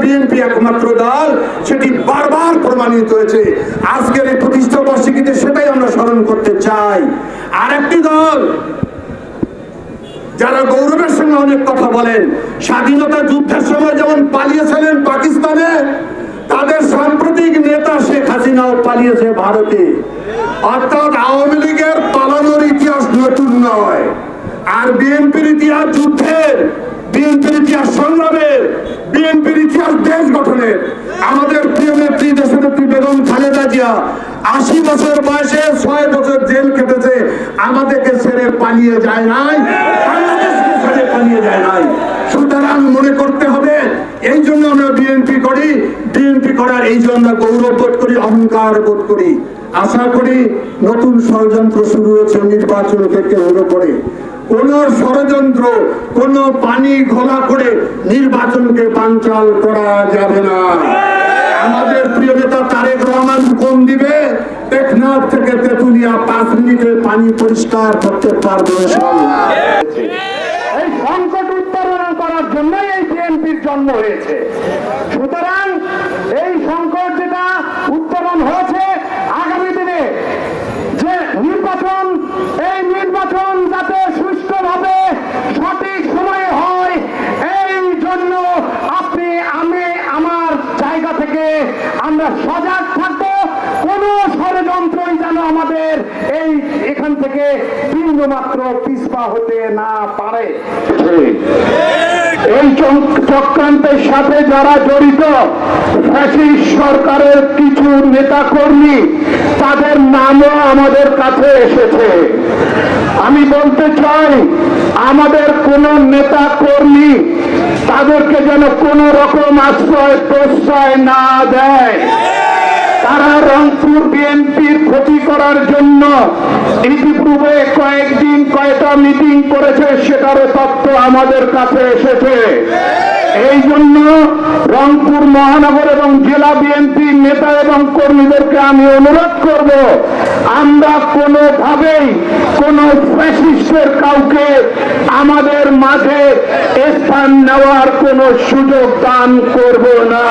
BNP একমাত্র দল, সেটি বারবার প্রমাণিত হয়েছে। আজকের এই প্রতিষ্ঠা বার্ষিকীতে সেটাই আমরা স্মরণ করতে চাই। আর একটি দল, যারা গৌরবের সঙ্গে অনেক কথা বলেন, স্বাধীনতা যুদ্ধের সময় যেমন পালিয়েছিলেন পাকিস্তানে, তাদের সাম্প্রতিক নেতা শেখ হাসিনাও পালিয়েছে ভারতে। অর্থাৎ আওয়ামী লীগের পালানোর ইতিহাস নতুন নয়। আর বিএনপির ইতিহাস যুদ্ধের বিএনপির ইতিহাস সংগ্রামের বিএনপির ইতিহাস দেশ গঠনের আমাদের প্রিয় নেত্রী দেশনেত্রী বেগম খালেদা জিয়া আশি বছর বয়সে ছয় বছর জেল কেটেছে আমাদেরকে ছেড়ে পালিয়ে যায় নাই, বাংলাদেশকে ছেড়ে পালিয়ে যায় নাই। সুতরাং মনে করতে হবে, এই জন্য আমরা বিএনপি করি, বিএনপি করার এই জন্য গৌরব বোধ করি, অহংকার বোধ করি। আশা করি নতুন ষড়যন্ত্র শুরু হয়েছে নির্বাচনকে কেন্দ্র করে কোন ষড়যন্ত্র, কোন পানি ঘোলা করে নির্বাচনকে বানচাল করা যাবে না। আমাদের প্রিয় নেতা তারেক রহমান হুকুম দিবে, টেকনাফ থেকে তেতুলিয়া পাঁচ মিনিটে পানি পরিষ্কার করতে পারবে এই সংকট উত্তরণ করার জন্যই এই বিএনপির জন্ম হয়েছে সুতরাং এই সংকট যেটা উত্তরণ হয়েছে আগামী দিনে যে নির্বাচন এই নির্বাচন যাতে সুষ্ঠুভাবে সঠিক সময়ে হয় এই জন্য আপনি আমি আমার জায়গা থেকে আমরা সজাগ থাকব, কোন ষড়যন্ত্রই যেন আমাদের এই এখান থেকে বিন্দু মাত্র পিছপা হতে না পারে। এই চক- চক্রান্তের সাথে যারা জড়িত সরকারের কিছু নেতাকর্মী, তাদের নামও আমাদের কাছে এসেছে। আমি বলতে চাই, আমাদের কোন নেতা কর্মী তাদেরকে যেন কোন রকম আশ্রয় প্রশ্রয় না দেয়। তারা রংপুর বিএনপির ক্ষতি করার জন্য ইতিপূর্বে কয়েকদিন কয়টা মিটিং করেছে, সেটারও তথ্য আমাদের কাছে এসেছে। এই জন্য রংপুর মহানগর এবং জেলা বিএনপি নেতা এবং কর্মীদেরকে আমি অনুরোধ করব, আমরা কোনোভাবেই কোন ফ্যাসিস্টের কাউকে আমাদের মাঝে স্থান নেওয়ার কোনো সুযোগ দান করব না।